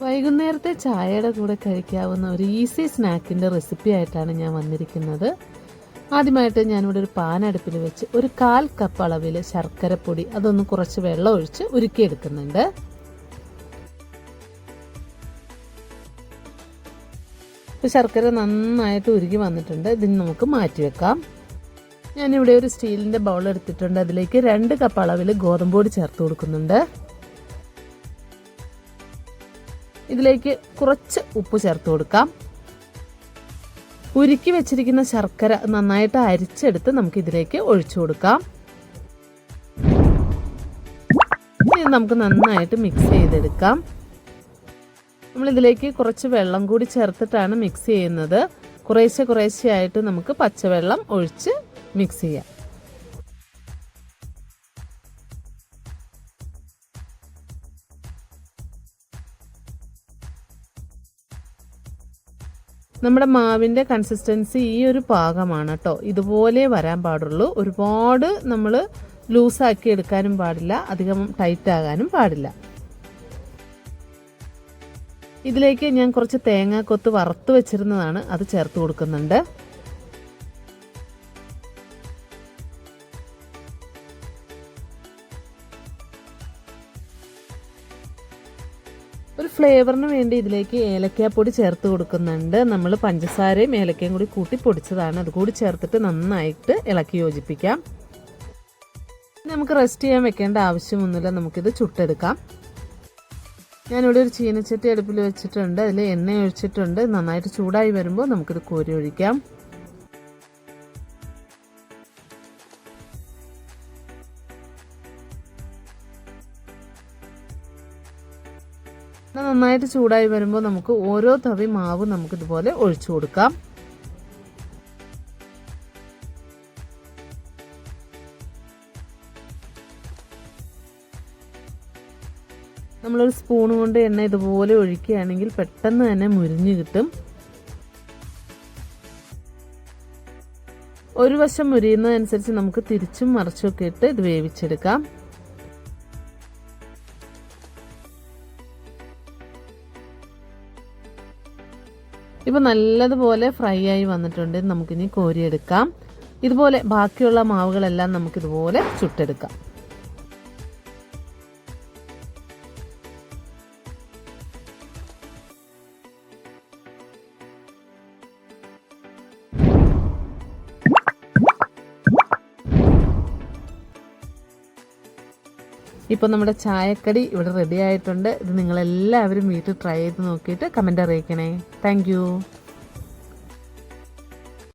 വൈകുന്നേരത്തെ ചായയുടെ കൂടെ കഴിക്കാവുന്ന ഒരു ഈസി സ്നാക്കിന്റെ റെസിപ്പി ആയിട്ടാണ് ഞാൻ വന്നിരിക്കുന്നത്. ആദ്യമായിട്ട് ഞാനിവിടെ ഒരു പാനടുപ്പിൽ വെച്ച് ഒരു കാൽ കപ്പ് അളവിൽ ശർക്കരപ്പൊടി അതൊന്ന് കുറച്ച് വെള്ളം ഒഴിച്ച് ഉരുക്കിയെടുക്കുന്നുണ്ട്. ശർക്കര നന്നായിട്ട് ഉരുകി വന്നിട്ടുണ്ട്. ഇതിന് നമുക്ക് മാറ്റിവെക്കാം ഞാനിവിടെ ഒരു സ്റ്റീലിന്റെ ബൗൾ എടുത്തിട്ടുണ്ട്. അതിലേക്ക് രണ്ട് കപ്പ് അളവിൽ ഗോതമ്പ് ചേർത്ത് കൊടുക്കുന്നുണ്ട്. ഇതിലേക്ക് കുറച്ച് ഉപ്പ് ചേർത്ത് കൊടുക്കാം. ഉരുക്കി വെച്ചിരിക്കുന്ന ശർക്കര നന്നായിട്ട് അരിച്ചെടുത്ത് നമുക്ക് ഇതിലേക്ക് ഒഴിച്ചു കൊടുക്കാം. ഇനി നമുക്ക് നന്നായിട്ട് മിക്സ് ചെയ്തെടുക്കാം. നമ്മളിതിലേക്ക് കുറച്ച് വെള്ളം കൂടി ചേർത്തിട്ടാണ് മിക്സ് ചെയ്യുന്നത്. കുറേശ്ശെ കുറേശ്ശെ ആയിട്ട് നമുക്ക് പച്ചവെള്ളം ഒഴിച്ച് മിക്സ് ചെയ്യാം. നമ്മുടെ മാവിന്റെ കൺസിസ്റ്റൻസി ഈ ഒരു പാകമാണ് കേട്ടോ ഇതുപോലെ വരാൻ പാടുള്ളൂ. ഒരുപാട് നമ്മൾ ലൂസാക്കി എടുക്കാനും പാടില്ല. അധികം ടൈറ്റ് ആകാനും പാടില്ല. ഇതിലേക്ക് ഞാൻ കുറച്ച് തേങ്ങാക്കൊത്ത് വറുത്ത് വെച്ചിരുന്നതാണ് അത് ചേർത്ത് കൊടുക്കുന്നുണ്ട്. ഒരു ഫ്ലേവറിന് വേണ്ടി ഇതിലേക്ക് ഏലക്കാപ്പൊടി ചേർത്ത് കൊടുക്കുന്നുണ്ട്. നമ്മൾ പഞ്ചസാരയും ഏലക്കയും കൂടി കൂട്ടി പൊടിച്ചതാണ്. അതുകൂടി ചേർത്തിട്ട് നന്നായിട്ട് ഇളക്കി യോജിപ്പിക്കാം. നമുക്ക് റെസ്റ്റ് ചെയ്യാൻ വെക്കേണ്ട ആവശ്യമൊന്നുമില്ല. നമുക്കിത് ചുട്ടെടുക്കാം. ഞാനിവിടെ ഒരു ചീനച്ചട്ടി അടുപ്പിൽ വെച്ചിട്ടുണ്ട്. അതിൽ എണ്ണ ഒഴിച്ചിട്ടുണ്ട്. നന്നായിട്ട് ചൂടായി വരുമ്പോൾ നമുക്കിത് കോരി ഒഴിക്കാം. നന്നായിട്ട് ചൂടായി വരുമ്പോൾ നമുക്ക് ഓരോ തവി മാവ് നമുക്ക് ഇതുപോലെ ഒഴിച്ചു കൊടുക്കാം. നമ്മളൊരു സ്പൂൺ കൊണ്ട് എണ്ണ ഇതുപോലെ ഒഴിക്കുകയാണെങ്കിൽ പെട്ടെന്ന് തന്നെ മുരിഞ്ഞു കിട്ടും. ഒരു വശം മുരിയുന്നതനുസരിച്ച് നമുക്ക് തിരിച്ചും മറിച്ചും ഒക്കെ ഇട്ട് ഇത് വേവിച്ചെടുക്കാം. ഇപ്പൊ നല്ലതുപോലെ ഫ്രൈ ആയി വന്നിട്ടുണ്ട്. നമുക്കിനി കോരിയെടുക്കാം. ഇതുപോലെ ബാക്കിയുള്ള മാവുകളെല്ലാം നമുക്കിതുപോലെ ചുട്ടെടുക്കാം. ഇപ്പോൾ നമ്മുടെ ചായക്കടി ഇവിടെ റെഡി ആയിട്ടുണ്ട്. ഇത് നിങ്ങളെല്ലാവരും വീട്ടിൽ ട്രൈ ചെയ്ത് നോക്കിയിട്ട് കമന്റ് അറിയിക്കണേ. താങ്ക്